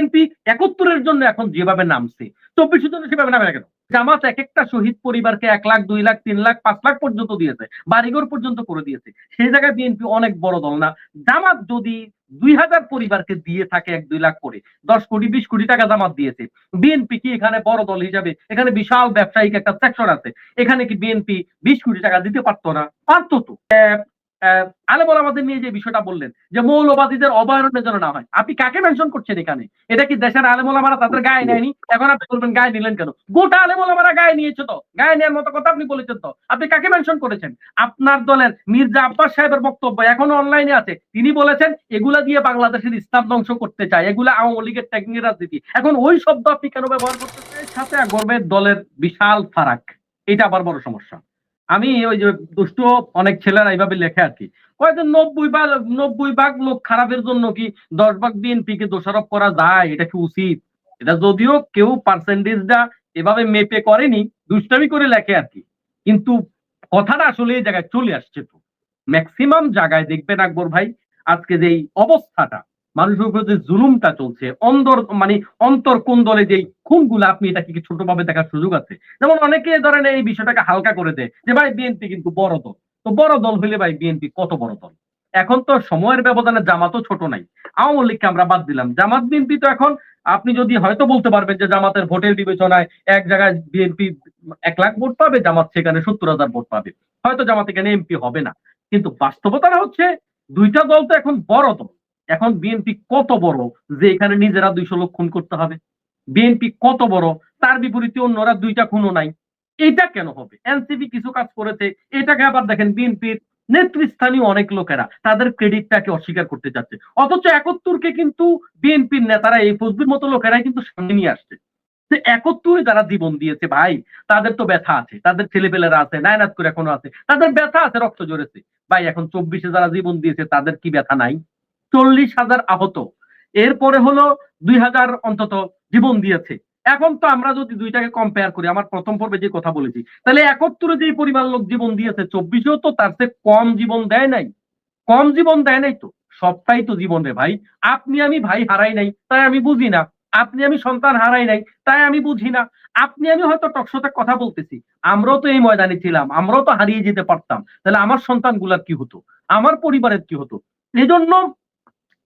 BNP একাত্তরের জন্য এখন যেভাবে নামছে, চব্বিশের জন্য সেভাবে নামে না কেন? জামাত এক একটা শহীদ পরিবারকে এক লাখ, দুই লাখ, তিন লাখ, পাঁচ লাখ পর্যন্ত দিয়েছে, বাড়িঘর পর্যন্ত করে দিয়েছে। সেই জায়গায় বিএনপি অনেক বড় দল না। জামাত যদি দুই হাজার পরিবারকে দিয়ে থাকে এক, দুই লাখ করে, দশ কোটি, বিশ কোটি টাকা জামাত দিয়েছে, বিএনপি কি এখানে বড় দল হিসাবে, এখানে বিশাল ব্যবসায়িক একটা সেকশন আছে, এখানে কি বিএনপি বিশ কোটি টাকা দিতে পারতো না? পারতো তো। আলেমল আমাদের নিয়ে যে বিষয়টা বললেন, যে মৌলবাদীদের অবহেলনের জন্য না হয়। আপনি কাকে মেনশন করছেন এখানে? এটা কি দেশের আলেমল আমারা তাদের গায়ে নেয়নি? এখন আপনি বলবেন, গায়ে নিলেন কেন? গোটা আলেমল আমারা গায়ে নিয়েছে তো। গায়ে নেওয়ার মতো কথা আপনি বলেছেন তো। আপনি কাকে মেনশন করেছেন? আপনার দলের মির্জা আব্বাস সাহেবের বক্তব্য এখনও অনলাইনে আছে। তিনি বলেছেন, এগুলা দিয়ে বাংলাদেশের ইসলাম ধ্বংস করতে চায়। এগুলা আওয়ামী লীগের টেকনিক রাজনীতি। এখন ওই শব্দ আপনি কেন ব্যবহার করতেছেন সাথে গর্বের দলের বিশাল ফারাক। এটা আবার বড় সমস্যা। আমি ওই যে দুষ্ট অনেক ছেলেরা এইভাবে লেখে আর কি। কয়েকজন নব্বই ভাগ নব্বই ভাগ লোক খারাপের জন্য কি দশ ভাগ বিএনপি কে দোষারোপ করা যায়? এটা কি উচিত? এটা যদিও কেউ পার্সেন্টেজটা এভাবে মেপে করেনি, দুষ্টামি করে লেখে আর কি। কিন্তু কথাটা আসলে এই জায়গায় চলে আসছে তো। ম্যাক্সিমাম জায়গায় দেখবেন, আকবর ভাই, আজকে যে এই অবস্থাটা মানুষের উপর যে জুলুমটা চলছে, অন্তর মানে অন্তর কোন দলে যেই খুনগুলো, আপনি এটাকে কি ছোটভাবে দেখার সুযোগ আছে? যেমন অনেকে ধরেন এই বিষয়টাকে হালকা করে দেয় যে, ভাই, বিএনপি কিন্তু বড় দল। তো বড় দল হইলে, ভাই, বিএনপি কত বড় দল? এখন তো সময়ের ব্যবধানে জামাতও ছোট নাই। আওয়ামী লীগকে আমরা বাদ দিলাম। জামাত, বিএনপি তো এখন, আপনি যদি হয়তো বলতে পারবেন যে, জামাতের ভোটের বিবেচনায় এক জায়গায় বিএনপি এক লাখ ভোট পাবে, জামাত সেখানে সত্তর হাজার ভোট পাবে। হয়তো জামাত এখানে এমপি হবে না। কিন্তু বাস্তবতাটা হচ্ছে, দুইটা দল তো এখন বড় দল। এখন বিএনপি কত বড় যে এখানে নিজেরা দুইশো লোক খুন করতে হবে? বিএনপি কত বড়? তার বিপরীতে অন্যরা দুইটা খুনও নাই। এটা কেন হবে? এনসিপি কিছু কাজ করেছে। এটাকে আবার দেখেন বিএনপির নেতৃস্থানীয় অনেক লোকেরা তাদের ক্রেডিটটাকে অস্বীকার করতে চাচ্ছে অথচ একাত্তরকে কিন্তু বিএনপির নেতারা এই ফজবির মতো লোকেরাই কিন্তু সামনে নিয়ে আসছে। যে একাত্তরে যারা জীবন দিয়েছে, ভাই, তাদের তো ব্যথা আছে। তাদের ছেলেপেলেরা আছে, নায়নাত করে এখনও আছে। তাদের ব্যথা আছে, রক্ত জড়েছে ভাই, এখন চব্বিশে যারা জীবন দিয়েছে, তাদের কি ব্যথা নাই? চল্লিশ হাজার আহত। এরপরে হলো দুই হাজার অন্তত জীবন দিয়েছে। এখন তো আমরা যদি দুইটাকে কম্পেয়ার করি, আমার প্রথম পর্বে যে কথা বলেছি, তাহলে একাত্তরে যে পরিমাণ লোক জীবন দিয়েছে, চব্বিশেও তো তার চেয়ে কম জীবন দেয় নাই। কম জীবন দেয় নাই তো। সবটাই তো জীবন রে ভাই। আপনি আমি ভাই হারাই নাই, তাই আমি বুঝি না। আপনি আমি সন্তান হারাই নাই, তাই আমি বুঝি না। আপনি আমি হয়তো টকশোতে কথা বলতেছি। আমরাও তো এই ময়দানে ছিলাম, আমরাও তো হারিয়ে যেতে পারতাম। তাহলে আমার সন্তানগুলার কি হতো? আমার পরিবারের কি হতো? এই জন্য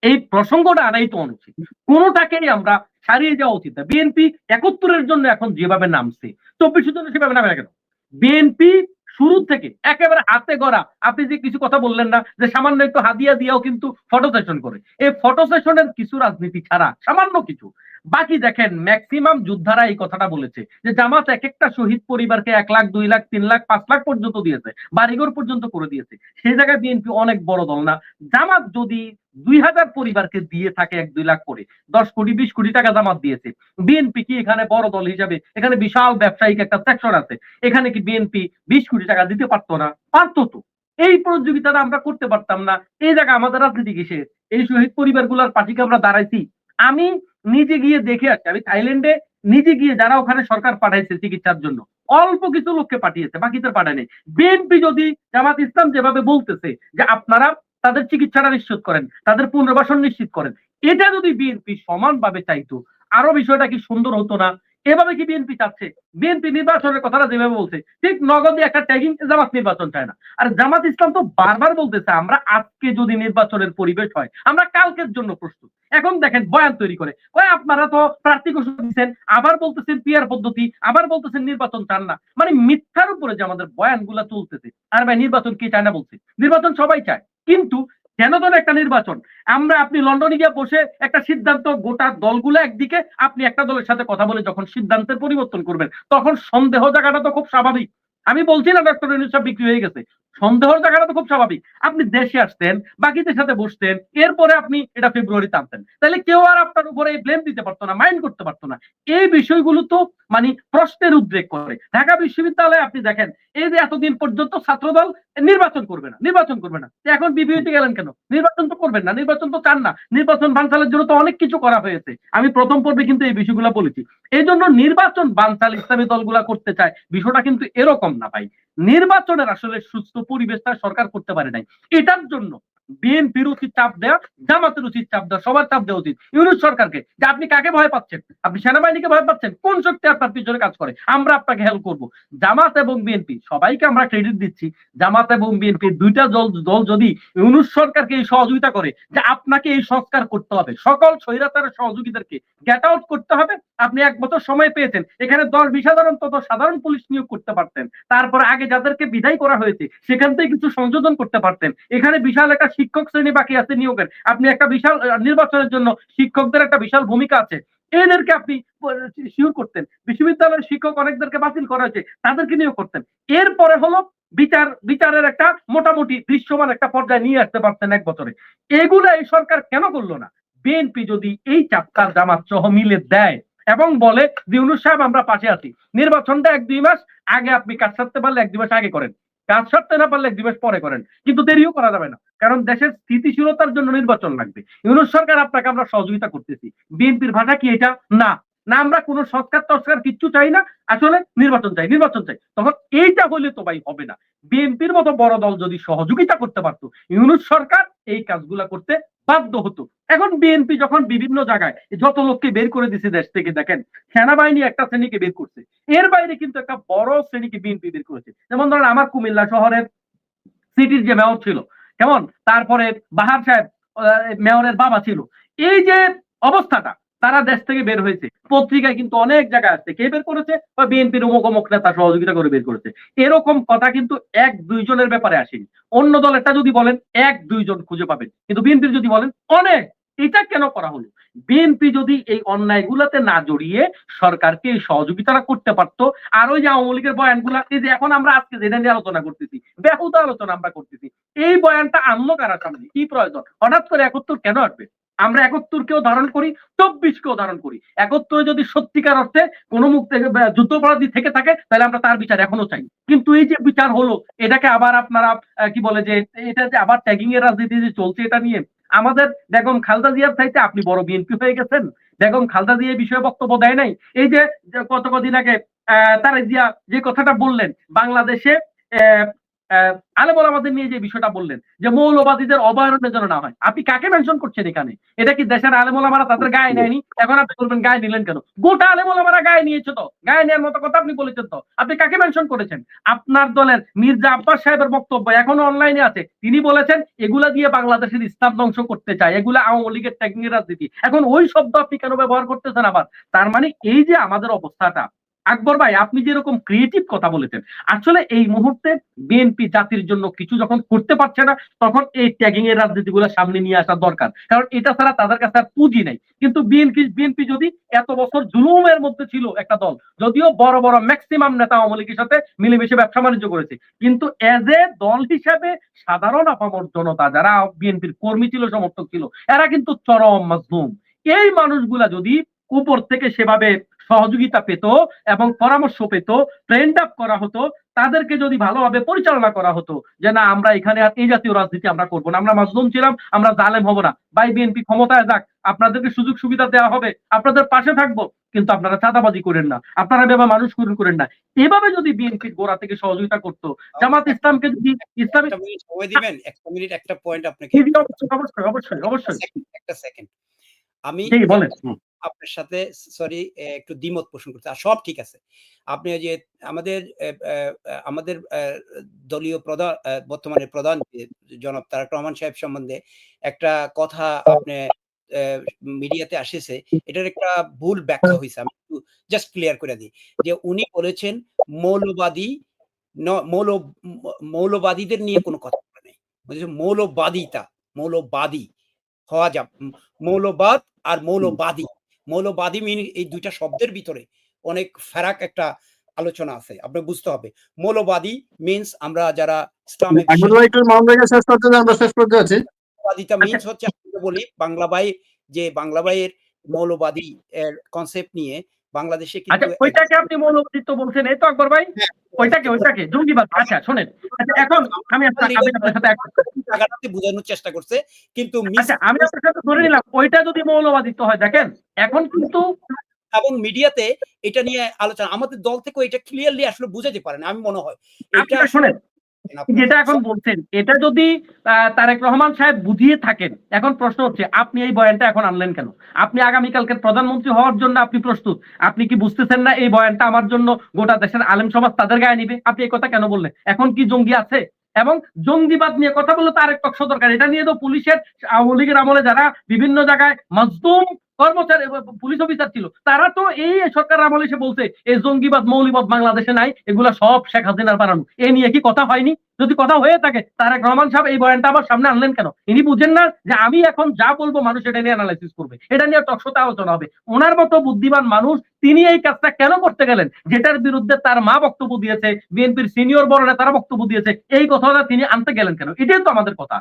এই প্রসঙ্গটা আনাই তো অনুচিত কোনোটাকেই আমরা ছাড়িয়ে যাওয়া উচিত না। বিএনপি একাত্তরের জন্য এখন যেভাবে নামছে, চব্বিশের জন্য সেভাবে নামে কেন? বিএনপি শুরু থেকে একেবারে হাতে গড়া, আপনি যে কিছু কথা বললেন না, যে সামান্য একটু হাদিয়া দিয়েও কিন্তু ফটো সেশন করে। এই ফটো সেশনের কিছু রাজনীতি ছাড়া, সামান্য কিছু। বাকি দেখেন ম্যাক্সিমাম যোদ্ধারা এই কথাটা বলেছে, যে জামাত এক একটা শহীদ পরিবারকে এক লাখ, দুই লাখ, তিন লাখ, পাঁচ লাখ পর্যন্ত দিয়েছে, বাড়িঘর পর্যন্ত করে দিয়েছে। সেই জায়গায় বিএনপি অনেক বড় দল না। জামাত যদি দুই হাজার পরিবারকে দিয়ে থাকে এক দুই লাখ করে। দশ কোটি, বিশ কোটি টাকা জামাত দিয়েছে। বিএনপি কি এখানে বড় দল হিসাবে, এখানে বিশাল ব্যবসায়িক একটা সেকশন আছে, এখানে কি বিএনপি বিশ কোটি টাকা দিতে পারতো না? পারতো তো। এই প্রতিযোগিতাটা আমরা করতে পারতাম না। এই জায়গায় আমাদের রাজনীতি কিসের? এই শহীদ পরিবারগুলোর পার্টিকে আমরা দাঁড়াইছি। আমি নিজে গিয়ে দেখে আসছি, আমি থাইল্যান্ডে নিজে গিয়ে যারা ওখানে সরকার পাঠাইছে চিকিৎসার জন্য, অল্প কিছু লোককে পাঠিয়েছে, বাকিদের পাঠায়নি। বিএনপি যদি জামাত ইসলাম যেভাবে বলতেছে যে আপনারা তাদের চিকিৎসাটা নিশ্চিত করেন, তাদের পুনর্বাসন নিশ্চিত করেন। এটা যদি বিএনপি সমানভাবে চাইতো, আরও বিষয়টা কি সুন্দর হতো না? এভাবে কি বিএনপি চাচ্ছে? বিএনপি নির্বাচনের কথাটা যেভাবে বলছে, ঠিক নগদে একটা ট্যাগিং জামাত নির্বাচন চায় না। আর জামাত ইসলাম তো বারবার বলতেছে, আমরা আজকে যদি নির্বাচনের পরিবেশ হয়, আমরা কালকের জন্য প্রস্তুত। এখন দেখেন, বয়ান তৈরি করে, কয় আপনারা তো প্রার্থী ঘোষণা দিচ্ছেন, আবার বলতেছেন পিয়ার পদ্ধতি, আবার বলতেছেন নির্বাচন চান না। মানে মিথ্যার উপরে যে আমাদের বয়ানগুলা চলতেছে আর ভাই, নির্বাচন কি চায় না বলছে? নির্বাচন সবাই চায়। কিন্তু কেন তো একটা নির্বাচন? আমরা আপনি লন্ডনে গিয়ে বসে একটা সিদ্ধান্ত, গোটা দলগুলো একদিকে, আপনি একটা দলের সাথে কথা বলে যখন সিদ্ধান্তের পরিবর্তন করবেন, তখন সন্দেহ জায়গাটা তো খুব স্বাভাবিক। আমি বলছি না ডক্টর বিক্রি হয়ে গেছে। সন্দেহর জায়গাটা তো খুব স্বাভাবিক। আপনি দেশে আসতেন, বাকিদের সাথে বসতেন, এরপরে আপনি এটা ফেব্রুয়ারিতে আনতেন। তাহলে কেউ আর আপনার উপরে এই ব্লেম দিতে পারতো না মাইন্ড করতে পারতো না। এই বিষয়গুলো তো মানে প্রশ্নের উদ্রেক করে। ঢাকা বিশ্ববিদ্যালয়ে আপনি দেখেন, এই যে এতদিন পর্যন্ত ছাত্রদল নির্বাচন করবে না, নির্বাচন করবে না। এখন বিবিএতে গেলেন কেন? নির্বাচন তো করবেন না, নির্বাচন তো চান না। নির্বাচন বানচালের জন্য তো অনেক কিছু করা হয়েছে। আমি প্রথম পর্বে কিন্তু এই বিষয়গুলো বলেছি। এই জন্য নির্বাচন বানচাল ইসলামী দলগুলা করতে চায়। বিষয়টা কিন্তু এরকম না ভাই। নির্বাচনের আসলে সুস্থ পরিবেশটা সরকার করতে পারে নাই। এটার জন্য বিএনপির উচিত চাপ দেওয়া জামাতের উচিত চাপ দেওয়া সবার চাপ দেওয়া উচিত। ইউনুস সরকারকে, যে আপনি কাকে ভয় পাচ্ছেন? আপনি সেনাবাহিনীকে ভয় পাচ্ছেন? কোন শক্তি আপনার পিছনে কাজ করে? আমরা আপনাকে হেল্প করব। জামাত এবং বিএনপি, সবাইকে আমরা ক্রেডিট দিচ্ছি। জামাত এবং বিএনপি দুইটা দল দল যদি ইউনুস সরকারকে এই সহযোগিতা করে, যে আপনাকে এই সংস্কার করতে হবে। সকল স্বৈরাচারের সহযোগীদেরকে গেট আউট করতে হবে। আপনি এক বছর সময় পেয়েছেন। এখানে বিশ হাজার অন্তত সাধারণ পুলিশ নিয়োগ করতে পারতেন। তারপর আগে যাদেরকে বিদায় করা হয়েছে, সেখান থেকে কিছু সংযোজন করতে পারতেন। এখানে বিশাল একটা শিক্ষক শ্রেণি বাকি আছে নিয়োগের। আপনি একটা বিশাল নির্বাচনের জন্য শিক্ষকদের একটা বিশাল ভূমিকা আছে। এদেরকে আপনি শিওর করতেন। বিশ্ববিদ্যালয়ের শিক্ষক অনেকদেরকে বাতিল করা হয়েছে, তাদেরকে নিয়োগ করতেন। এরপরে হলো বিচার, বিচারের একটা মোটামুটি দৃশ্যমান একটা পর্যায়ে নিয়ে আসতে পারতেন এক বছরে। এগুলো এই সরকার কেন করল না? বিএনপি যদি এই চাপকার জামাত সহ মিলে দেয় এবং বলে ইউনুস সাহেব, আমরা পাশে আছি। নির্বাচনটা এক দুই মাস আগে আপনি কাজ সারতে পারলে এক দুই মাস আগে করেন। কাজ সারতে না পারলে এক দুই মাস পরে করেন। কিন্তু দেরিও করা যাবে না। কারণ দেশের স্থিতিশীলতার জন্য নির্বাচন লাগবে। ইউনুস সরকার আপনাকে আমরা সহযোগিতা করতেছি। বিএনপির ভাষা কি এটা? না। না, আমরা কোনো সংস্কার টস্কার কিচ্ছু চাই না। আসলে নির্বাচন চাই নির্বাচন চাই। তখন এইটা হলে তো ভাই হবে না। বিএনপির মতো বড় দল যদি সহযোগিতা করতে পারতো, ইউনুস সরকার এই কাজগুলা করতে বাধ্য হতো। এখন বিএনপি যখন বিভিন্ন জায়গায় যত লোককে বের করে দিছে দেশ থেকে, দেখেন, সেনাবাহিনী একটা শ্রেণীকে বের করছে। এর বাইরে কিন্তু একটা বড় শ্রেণীকে বিএনপি বের করেছে। যেমন ধরেন আমার কুমিল্লা শহরের সিটির যে মেয়র ছিল কেমন? তারপরে বাহার সাহেব মেয়রের বাবা ছিল। এই যে অবস্থাটা, তারা দেশ থেকে বের হয়েছে। পত্রিকায় কিন্তু অনেক জায়গায় আসছে। কে বের করেছে? বা বিএনপির অমুক অমুক নেতা সহযোগিতা করে বের করেছে। এরকম কথা কিন্তু এক দুইজনের ব্যাপারে আসেনি। অন্য দলেরটা যদি বলেন, এক দুইজন খুঁজে পাবেন। কিন্তু বিএনপির যদি বলেন, অনেক। এটা কেন করা হলো? বিএনপি যদি এই অন্যায়গুলোতে না জড়িয়ে সরকারকে এই সহযোগিতাটা করতে পারতো, আর ওই যে আওয়ামী লীগের বয়ানগুলা, এই যে এখন আমরা আজকে যেটা নিয়ে আলোচনা করতেছি বেহুদা আলোচনা আমরা করতেছি, এই বয়ানটা আনলো কারা সামনে? কি প্রয়োজন? হঠাৎ করে একত্তর কেন আসবে? আমরা একত্তরকেও ধারণ করি, চব্বিশকেও ধারণ করি। একত্তরে যদি সত্যিকার অর্থে কোনো মুখ থেকে যুদ্ধপরাধী থেকে থাকে, তাহলে আমরা তার বিচার এখনও চাই। কিন্তু এই যে বিচার হলো, এটাকে আবার আপনারা কি বলে যে, এটা যে আবার ট্যাগিং এর রাজনীতি যে চলছে এটা নিয়ে আমাদের বেগম খালদা জিয়ার চাইতে আপনি বড় বিএনপি হয়ে গেছেন। বেগম খালদা জিয়া বিষয়ে বক্তব্য দেয় নাই। এই যে কত কদিন আগে তারা জিয়া যে কথাটা বললেন, বাংলাদেশে আলেমুল আমাদের নিয়ে যে বিষয়টা বললেন যে মৌলবাদীদের অবহেলনের জন্য না হয়। আপনি কাকে মেনশন করছেন এখানে? এটা কি দেশের আলেমুল আমারা তাদের গায়ে নেয়নি? এখন আপনি বলবেন গায়ে নিলেন কেন? গোটা আলেমুল আমারা গায়ে নিয়েছে তো। গায়ে নেওয়ার মতো কথা আপনি বলেছেন তো। আপনি কাকে মেনশন করেছেন? আপনার দলের মির্জা আব্বাস সাহেবের বক্তব্য এখনও অনলাইনে আছে। তিনি বলেছেন এগুলা দিয়ে বাংলাদেশের ইসলাম ধ্বংস করতে চায় এগুলা আওয়ামী লীগের টেকনিক রাজনীতি। এখন ওই শব্দ আপনি কেন ব্যবহার করতেছেন আবার? তার মানে এই যে আমাদের অবস্থাটা আকবর ভাই, আপনি যেরকম ক্রিয়েটিভ কথা বলেছেন, আসলে এই মুহূর্তে বিএনপি জাতির জন্য কিছু যখন করতে পারছে না, তখন এই ট্যাগিং এর রাজনীতিগুলো সামনে নিয়ে আসা দরকার। কারণ এটা ছাড়া তাদের কাছে আর পুঁজি নেই। কিন্তু বিএনপি বিএনপি যদি এত বছর জুলুমের মধ্যে ছিল একটা দল, যদিও বড় বড় ম্যাক্সিমাম নেতা আওয়ামী লীগের সাথে মিলেমিশে ব্যবসা বাণিজ্য করেছে, কিন্তু এজ এ দল হিসাবে সাধারণ আপামর জনতা যারা বিএনপির কর্মী ছিল, সমর্থক ছিল, এরা কিন্তু চরম মাজলুম। এই মানুষগুলা যদি উপর থেকে সেভাবে সহযোগিতা পেত এবং পরামর্শ পেত ট্রেন্ড আপ করা হতো তাদেরকে যদি ভালোভাবে পরিচালনা করা হতো যে না আমরা এখানে আর এই জাতীয় রাজনীতি আমরা করব না আমরা মাজলুম ছিলাম আমরা জালেম হব না বাই বিএনপি ক্ষমতায় যাক আপনাদেরকে সুযোগ সুবিধা দেওয়া হবে আপনাদের পাশে থাকব কিন্তু আপনারা চাঁদাবাজি করেন না আপনারা এভাবে মানুষ খুন করেন না। এভাবে যদি বিএনপির গোড়া থেকে সহযোগিতা করতো জামাত ইসলামকে যদি সময় দিবেন একটা মিনিট একটা পয়েন্ট আপনাকে অবশ্যই অবশ্যই অবশ্যই একটা সেকেন্ড আমি বলেন। আপনার সাথে সরি একটু দ্বিমত পোষণ করতে আর সব ঠিক আছে। আপনি যে আমাদের আমাদের দলীয় প্রধান বর্তমানে প্রধান জনাব তারেক রহমান সাহেব সম্বন্ধে একটা কথা আপনি মিডিয়াতে আসেছে এটার একটা ভুল ব্যাখ্যা হয়েছে আমি একটু জাস্ট ক্লিয়ার করে দিই। যে উনি বলেছেন মৌলবাদী মৌল মৌলবাদীদের নিয়ে কোনো কথা বলে নেই। মৌলবাদিতা মৌলবাদী হওয়া যা মৌলবাদ আর মৌলবাদী। মৌলবাদী মিন এই দুইটা শব্দের ভিতরে অনেক ফারাক একটা আলোচনা আছে আপনার বুঝতে হবে। মৌলবাদী মিন্স আমরা যারা ইসলামে আকবর ভাই একটু মামলাকে শেষ করতে আমরা শেষ করতে যাচ্ছি। মৌলবাদিতা মিন্স হচ্ছে আমি বলি বাংলা ভাই যে বাংলা ভাইয়ের মৌলবাদী এর কনসেপ্ট নিয়ে বাংলাদেশে আচ্ছা কিন্তু ওইটাকে আপনি মৌলবাদিত্ব বলছেন এই তো আকবর ভাই? ওইটাকে ওইটাকে জঙ্গিবাদ। আচ্ছা শোনেন। আচ্ছা এখন আমি আপনার সাথে বোঝানোর চেষ্টা করছে কিন্তু আচ্ছা আমি আপনার সাথে ধরে নিলাম ওইটা যদি মৌলবাদিত্ব হয় দেখেন। এখন কিন্তু এবং মিডিয়াতে এটা নিয়ে আলোচনা আমাদের দল থেকে এটা ক্লিয়ারলি আসলে বুঝাতে পারে না আমি মনে হয়। এটা শোনেন যেটা এখন বলছেন এটা যদি তারেক রহমান সাহেব বুঝিয়ে থাকেন এখন প্রশ্ন হচ্ছে আপনি এই বয়ানটা এখন আনলেন কেন? আপনি আগামীকালকে প্রধানমন্ত্রী হওয়ার জন্য আপনি প্রস্তুত আপনি কি বুঝতেছেন না এই বয়ানটা আমার জন্য গোটা দেশের আলেম সমাজ তাদের গায়ে নিবে? আপনি এই কথা কেন বললেন? এখন কি জঙ্গি আছে? এবং জঙ্গিবাদ নিয়ে কথা বললে তার এক পক্ষ দরকার এটা নিয়ে তো পুলিশের আওয়ামী লীগের আমলে যারা বিভিন্ন জায়গায় মাজদুম কর্মচারী পুলিশ অফিসার ছিল। তারা তো এই সরকার আমলে এসে বলছে, এই জঙ্গিবাদ, মৌলিবাদ বাংলাদেশে নাই, এগুলা সব শেখ হাসিনার বানানো। এ নিয়ে কি কথা হয়নি? যদি কথা হয়ে থাকে, তারেক রহমান সাহেব এই বয়ানটা আমার সামনে আনলেন কেন? ইনি বুঝেন না যে আমি এখন যা বলব মানুষ এটা নিয়ে অ্যানালাইসিস করবে। এটা নিয়ে টকশোতে আলোচনা হবে। ওনার মতো বুদ্ধিমান মানুষ, তিনি এই কাজটা কেন করতে গেলেন? যেটার বিরুদ্ধে তার মা বক্তব্য দিয়েছে, বিএনপির সিনিয়র বড় নেতারা বক্তব্য দিয়েছে, এই কথাটা তিনি আনতে গেলেন কেন? এটাই তো আমাদের কথা।